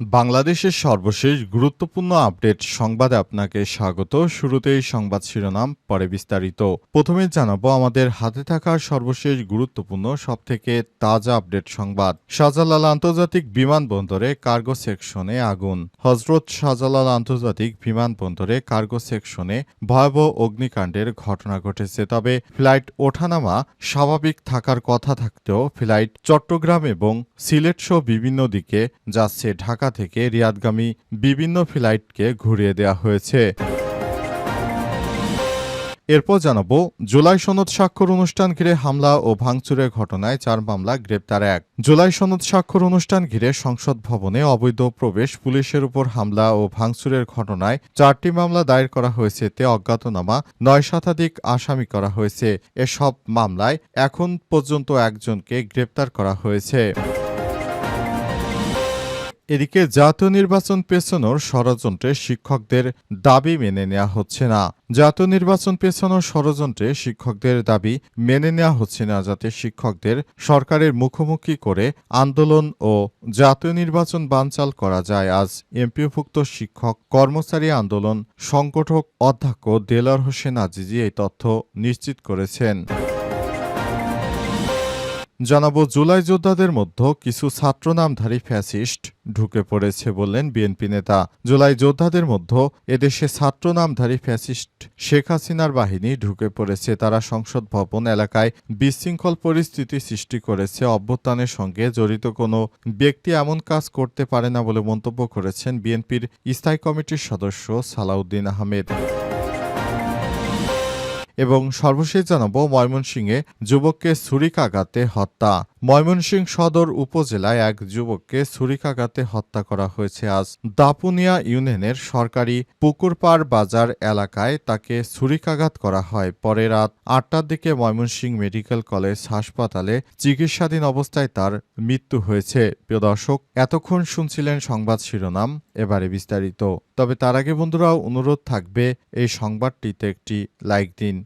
বাংলাদেশের সর্বশেষ গুরুত্বপূর্ণ আপডেট সংবাদে আপনাকে স্বাগত। শুরুতেই সংবাদ শিরোনাম, পরে বিস্তারিত। প্রথমে জানাব আমাদের হাতে থাকা সর্বশেষ গুরুত্বপূর্ণ, সবথেকে তাজা আপডেট সংবাদ। শাহজালাল আন্তর্জাতিক বিমানবন্দরে কার্গো সেকশনে আগুন। হজরত শাহজালাল আন্তর্জাতিক বিমানবন্দরে কার্গো সেকশনে ভয়াবহ অগ্নিকাণ্ডের ঘটনা ঘটেছে। তবে ফ্লাইট ওঠানামা স্বাভাবিক থাকার কথা থাকতেও ফ্লাইট চট্টগ্রাম এবং সিলেট সহ বিভিন্ন দিকে যাচ্ছে। ঢাকা থেকে রিয়াদগামী বিভিন্ন ফ্লাইটকে ঘুরিয়ে দেওয়া হয়েছে। এরপর জানাব, জুলাই সনদ স্বাক্ষর অনুষ্ঠান ঘিরে হামলা ও ভাঙচুরের ঘটনায় চার মামলা গ্রেপ্তার এক। জুলাই সনদ স্বাক্ষর অনুষ্ঠান ঘিরে সংসদ ভবনে অবৈধ প্রবেশ, পুলিশের উপর হামলা ও ভাঙচুরের ঘটনায় চারটি মামলা দায়ের করা হয়েছে, তে অজ্ঞাতনামা, নয় শতাধিক আসামি করা হয়েছে। এসব মামলায় এখন পর্যন্ত একজনকে গ্রেপ্তার করা হয়েছে। এদিকে জাতীয় নির্বাচন পেছনোর ষড়যন্ত্রে শিক্ষকদের দাবি মেনে নেওয়া হচ্ছে না। জাতীয় নির্বাচন পেছনোর ষড়যন্ত্রে শিক্ষকদের দাবি মেনে নেওয়া হচ্ছে না যাতে শিক্ষকদের সরকারের মুখোমুখি করে আন্দোলন ও জাতীয় নির্বাচন বানচাল করা যায়। আজ এমপিওভুক্ত শিক্ষক, কর্মচারী আন্দোলন সংগঠক অধ্যক্ষ দেলার হোসেন আজিজি এই তথ্য নিশ্চিত করেছেন। জানাব, জুলাই যোদ্ধাদের মধ্যে কিছু ছাত্র নামধারী ফ্যাসিস্ট ঢুকে পড়েছে বললেন বিএনপি নেতা। জুলাই যোদ্ধাদের মধ্যে এদেশে ছাত্র নামধারী ফ্যাসিস্ট শেখ হাসিনার বাহিনী ঢুকে পড়েছে। তারা সংসদ ভবন এলাকায় বিশৃঙ্খল পরিস্থিতি সৃষ্টি করেছে। অভ্যুত্থানের সঙ্গে জড়িত কোনো ব্যক্তি এমন কাজ করতে পারে না বলে মন্তব্য করেছেন বিএনপির স্থায়ী কমিটির সদস্য সালাউদ্দিন আহমেদ। এবং সর্বশেষ জানাব ময়মনসিংহে যুবককে ছুরিকাঘাতে হত্যা। ময়মনসিংহ সদর উপজেলায় এক যুবককে ছুরিকাঘাতে হত্যা করা হয়েছে আজ। দাপুনিয়া ইউনিয়নের সরকারি পুকুরপাড় বাজার এলাকায় তাকে ছুরিকাঘাত করা হয়। পরে রাত আটটার দিকে ময়মনসিংহ মেডিকেল কলেজ হাসপাতালে চিকিৎসাধীন অবস্থায় তার মৃত্যু হয়েছে। প্রিয় দর্শক, এতক্ষণ শুনছিলেন সংবাদ শিরোনাম, এবারে বিস্তারিত। তবে তার আগে বন্ধুরা, অনুরোধ থাকবে এই সংবাদটিতে একটি লাইক দিন।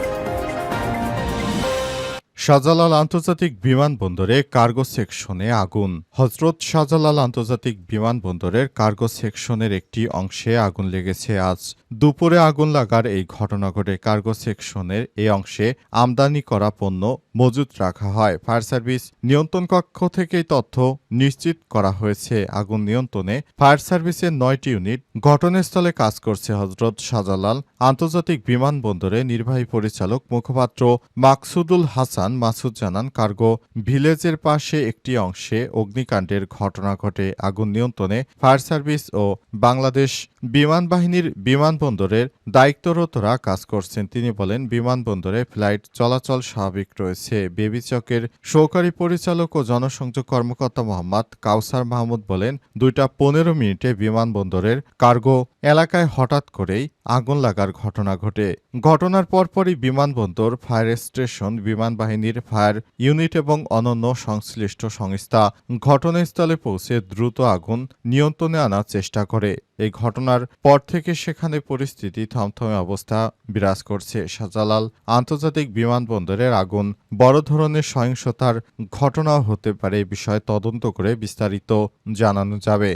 শাহজালাল আন্তর্জাতিক বিমানবন্দরে কার্গো সেকশনে আগুন। হজরত শাহজালাল আন্তর্জাতিক বিমানবন্দরের কার্গো সেকশনের একটি অংশে আগুন লেগেছে আজ। দুপুরে আগুন লাগার এই ঘটনা ঘটে কার্গো সেকশনের এই অংশে আমদানি করা পণ্য মজুত রাখা হয়। ফায়ার সার্ভিস নিয়ন্ত্রণ কক্ষ থেকে এই তথ্য নিশ্চিত করা হয়েছে। আগুন নিয়ন্ত্রণে ফায়ার সার্ভিসের নয়টি ইউনিট ঘটনাস্থলে কাজ করছে হজরত শাহজালাল আন্তর্জাতিক বিমানবন্দরে নির্বাহী পরিচালক মুখপাত্র মাকসুদুল হাসান। মাসুদ জানান, কার্গো ভিলেজের পাশে একটি অংশে অগ্নিকাণ্ডের ঘটনা ঘটে। আগুন নিয়ন্ত্রণে ফায়ার সার্ভিস ও বাংলাদেশ বিমান বাহিনীর বিমানবন্দরের দায়িত্বরতরা কাজ করছেন। তিনি বলেন, বিমানবন্দরে ফ্লাইট চলাচল স্বাভাবিক রয়েছে। বেবিচকের সহকারী পরিচালক ও জনসংযোগ কর্মকর্তা মোহাম্মদ কাউসার মাহমুদ বলেন, দুইটা পনেরো মিনিটে বিমানবন্দরের কার্গো এলাকায় হঠাৎ করেই আগুন লাগার ঘটনা ঘটে। ঘটনার পরপরই বিমানবন্দর, ফায়ার স্টেশন বিমান বাহিনীর ফায়ার ইউনিট এবং অনন্য সংশ্লিষ্ট সংস্থা ঘটনাস্থলে পৌঁছে দ্রুত আগুন নিয়ন্ত্রণে আনার চেষ্টা করে। এই ঘটনার পর থেকে সেখানে পরিস্থিতি থমথমে অবস্থা বিরাজ করছে। শাহজালাল আন্তর্জাতিক বিমানবন্দরের আগুন বড় ধরনের সহিংসতার ঘটনাও হতে পারে এ বিষয়ে তদন্ত করে বিস্তারিত জানানো যাবে।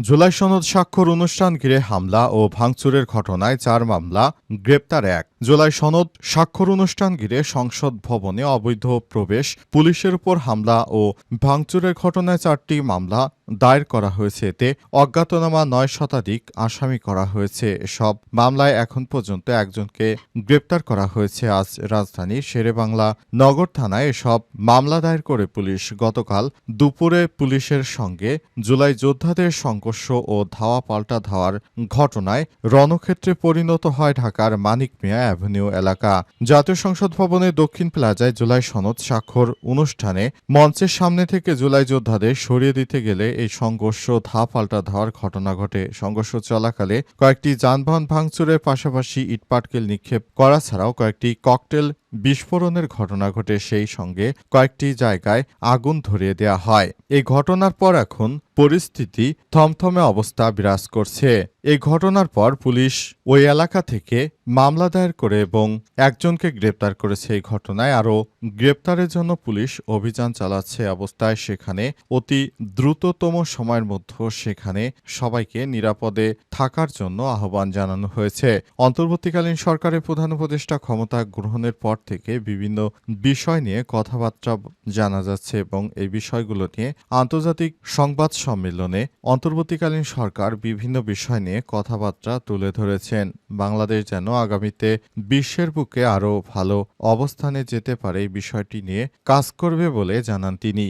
জুলাই সনদ স্বাক্ষর অনুষ্ঠান ঘিরে হামলা ও ভাঙচুরের ঘটনায় চার মামলা, গ্রেপ্তার এক। জুলাই সনদ স্বাক্ষর অনুষ্ঠান ঘিরে সংসদ ভবনে অবৈধ প্রবেশ, পুলিশের উপর হামলা ও ভাঙচুরের ঘটনায় চারটি মামলা দায়ের করা হয়েছে। এতে অজ্ঞাতনামা নয় শতাধিক আসামি করা হয়েছে। সব মামলায় এখন পর্যন্ত একজনকে গ্রেপ্তার করা হয়েছে। আজ রাজধানীর শেরেবাংলা নগর থানায় এসব মামলা দায়ের করে পুলিশ। গতকাল দুপুরে পুলিশের সঙ্গে জুলাই যোদ্ধাদের সংঘর্ষ ও ধাওয়া পাল্টা ধাওয়ার ঘটনায় রণক্ষেত্রে পরিণত হয় ঢাকার মানিক মিয়া অ্যাভিনিউ এলাকা। জাতীয় সংসদ ভবনের দক্ষিণ প্লাজায় জুলাই সনদ স্বাক্ষর অনুষ্ঠানে মঞ্চের সামনে থেকে জুলাই যোদ্ধাদের সরিয়ে দিতে গেলে এই সংঘর্ষ ধাপাল্টা ধার ঘটনা ঘটে। সংঘর্ষ চলাকালে কয়েকটি যানবাহন ভাঙচুরের পাশাপাশি ইটপাটকেল নিক্ষেপ করা ছাড়াও কয়েকটি ককটেল বিস্ফোরণের ঘটনা ঘটে সেই সঙ্গে কয়েকটি জায়গায় আগুন ধরিয়ে দেওয়া হয়। এই ঘটনার পর এখন পরিস্থিতি থমথমে অবস্থা বিরাজ করছে। এই ঘটনার পর পুলিশ ওই এলাকা থেকে মামলা দায়ের করে এবং একজনকে গ্রেপ্তার করেছে। এই ঘটনায় আরও গ্রেপ্তারের জন্য পুলিশ অভিযান চালাচ্ছে অবস্থায় সেখানে অতি দ্রুততম সময়ের মধ্যে সেখানে সবাইকে নিরাপদে থাকার জন্য আহ্বান জানানো হয়েছে। অন্তর্বর্তীকালীন সরকারের প্রধান উপদেষ্টা ক্ষমতা গ্রহণের পর থেকে বিভিন্ন বিষয় নিয়ে কথাবার্তা জানা যাচ্ছে এবং এই বিষয়গুলো নিয়ে আন্তর্জাতিক সংবাদ সম্মেলনে অন্তর্বর্তীকালীন সরকার বিভিন্ন বিষয় নিয়ে কথাবার্তা তুলে ধরেছেন। বাংলাদেশ যেন আগামীতে বিশ্বের বুকে আরও ভালো অবস্থানে যেতে পারে এই বিষয়টি নিয়ে কাজ করবে বলে জানান তিনি।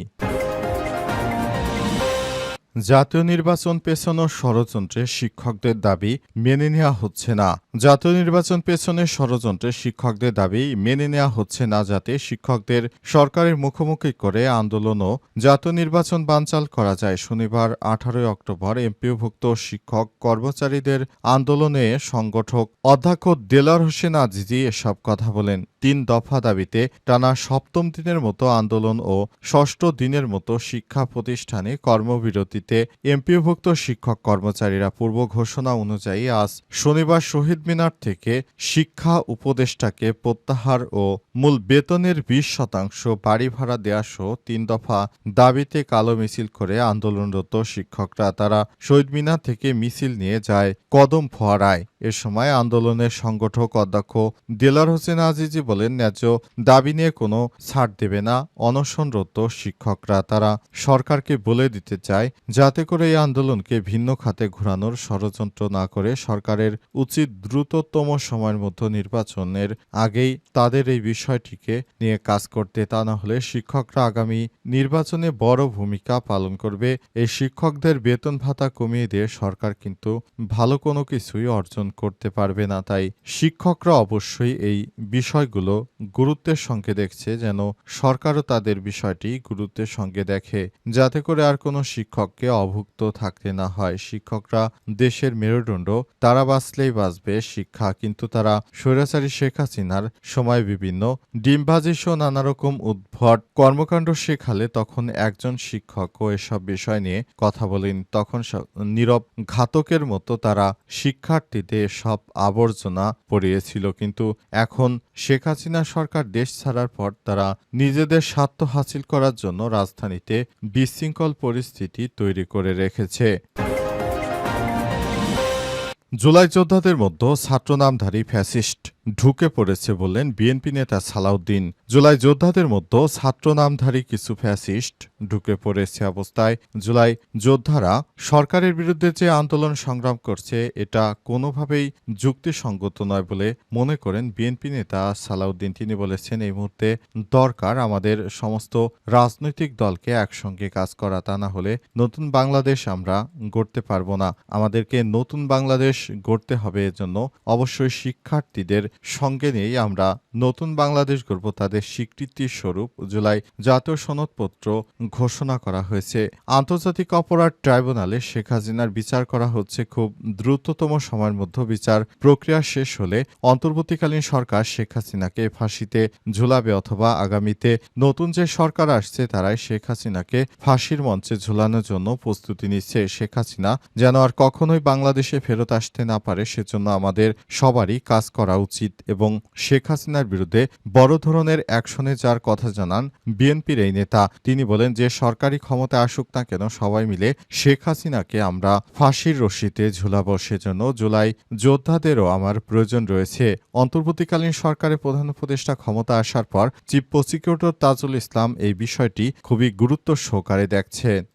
জাতীয় নির্বাচন পেছানো ষড়যন্ত্রে শিক্ষকদের দাবি মেনে নেওয়া হচ্ছে না। জাতীয় নির্বাচন পেছনে ষড়যন্ত্রে শিক্ষকদের দাবি মেনে নেওয়া হচ্ছে না যাতে শিক্ষকদের সরকারের মুখোমুখি করে আন্দোলন ও জাতীয় নির্বাচন বানচাল করা যায়। শনিবার আঠারোই অক্টোবর এমপিওভুক্ত শিক্ষক কর্মচারীদের আন্দোলনে সংগঠক অধ্যক্ষ দেলার হোসেন আজিজি এসব কথা বলেন। তিন দফা দাবিতে টানা সপ্তম দিনের মতো আন্দোলন ও ষষ্ঠ দিনের মতো শিক্ষা প্রতিষ্ঠানে কর্মবিরতিতে এমপিওভুক্ত শিক্ষক কর্মচারীরা পূর্ব ঘোষণা অনুযায়ী আজ শনিবার শহীদ মিনার থেকে শিক্ষা উপদেষ্টাকে প্রত্যাহার ও মূল বেতনের বিশ শতাংশ বাড়ি ভাড়া দেওয়া সহ তিন দফা দাবিতে কালো মিছিল করে আন্দোলনরত শিক্ষকরা তারা শহীদ মিনার থেকে মিছিল নিয়ে যায় কদম ফোয়ারায়। এ সময় আন্দোলনের সংগঠক অধ্যক্ষ দেলার হোসেন আজিজি বলেন, ন্যায্য দাবি নিয়ে কোনো ছাড় দেবে না। অনশনরত শিক্ষকরা, তারা সরকারকে বলে দিতে চায়, যাতে করে এই আন্দোলনকে ভিন্ন খাতে ঘোরানোর ষড়যন্ত্র না করে সরকারের উচিত দ্রুততম সময়ের মধ্যে নির্বাচনের আগেই তাদের এই বিষয়টিকে নিয়ে কাজ করতে। তা না হলে শিক্ষকরা আগামী নির্বাচনে বড় ভূমিকা পালন করবে। এই শিক্ষকদের বেতন ভাতা কমিয়ে দিয়ে সরকার কিন্তু ভালো কোনো কিছুই অর্জন করতে পারবে না। তাই শিক্ষকরা অবশ্যই এই বিষয়গুলো গুরুত্বের সঙ্গে দেখছে যেন সরকারও তাদের বিষয়টি গুরুত্বের সঙ্গে দেখে, যাতে করে আর কোনো শিক্ষককে অভুক্ত থাকতে না হয়। শিক্ষকরা দেশের মেরুদণ্ড, তারা বাঁচলেই বাঁচবে, শিক্ষা কিন্তু তারা স্বৈরাচারী শেখ হাসিনার সময় বিভিন্ন। ডিমবাজি সহ নানা রকম উদ্ভট কর্মকাণ্ড শেখালে তখন একজন শিক্ষকও এসব বিষয় নিয়ে কথা বলেন। তখন নীরব ঘাতকের মতো তারা শিক্ষার্থীদের সব আবর্জনা পড়িয়েছিল। কিন্তু এখন শেখ হাসিনা সরকার দেশ ছাড়ার পর তারা নিজেদের স্বার্থ হাসিল করার জন্য রাজধানীতে বিশৃঙ্খল পরিস্থিতি তৈরি করে রেখেছে। জুলাই যোদ্ধাদের মধ্যে ছাত্র নামধারী ফ্যাসিস্ট। ঢুকে পড়েছে বললেন বিএনপি নেতা সালাউদ্দিন। জুলাই যোদ্ধাদের মধ্যে ছাত্র নামধারী কিছু ফ্যাসিস্ট ঢুকে পড়েছে অবস্থায়। জুলাই যোদ্ধারা সরকারের বিরুদ্ধে যে আন্দোলন সংগ্রাম করছে, এটা কোনোভাবেই যুক্তিসঙ্গত নয় বলে মনে করেন বিএনপি নেতা সালাউদ্দিন। তিনি বলেছেন, এই মুহূর্তে দরকার আমাদের সমস্ত রাজনৈতিক দলকে একসঙ্গে কাজ করা, তা না হলে নতুন বাংলাদেশ আমরা গড়তে পারব না। আমাদেরকে নতুন বাংলাদেশ গড়তে হবে এজন্য অবশ্যই শিক্ষার্থীদের সঙ্গে নিয়েই আমরা নতুন বাংলাদেশ গড়ব তাদের স্বীকৃতির স্বরূপ। জুলাই জাতীয় সনদপত্র ঘোষণা করা হয়েছে। আন্তর্জাতিক অপরাধ ট্রাইব্যুনালে শেখ হাসিনার বিচার করা হচ্ছে খুব দ্রুততম সময়ের মধ্যে। বিচার প্রক্রিয়া শেষ হলে অন্তর্বর্তীকালীন সরকার শেখ হাসিনাকে ফাঁসিতে ঝুলাবে অথবা আগামীতে নতুন যে সরকার আসছে তারাই শেখ হাসিনাকে ফাঁসির মঞ্চে ঝুলানোর জন্য প্রস্তুতি নিচ্ছে। শেখ হাসিনা যেন আর কখনোই বাংলাদেশে ফেরত আসতে না পারে, সেজন্য আমাদের সবারই কাজ করা উচিত। এবং শেখ হাসিনার বিরুদ্ধে বড় ধরনের অ্যাকশনে যার কথা জানান বিএনপির এই নেতা। তিনি বলেন যে, সরকারি ক্ষমতা আসুক না কেন, সবাই মিলে শেখ হাসিনাকে আমরা ফাঁসির রশিতে ঝুলাবো। সেজন্য জুলাই যোদ্ধাদেরও আমার প্রয়োজন রয়েছে। অন্তর্বর্তীকালীন সরকারের প্রধান উপদেষ্টা ক্ষমতা আসার পর, চিফ প্রসিকিউটর তাজুল ইসলাম এই বিষয়টি খুবই গুরুত্ব সহকারে দেখছেন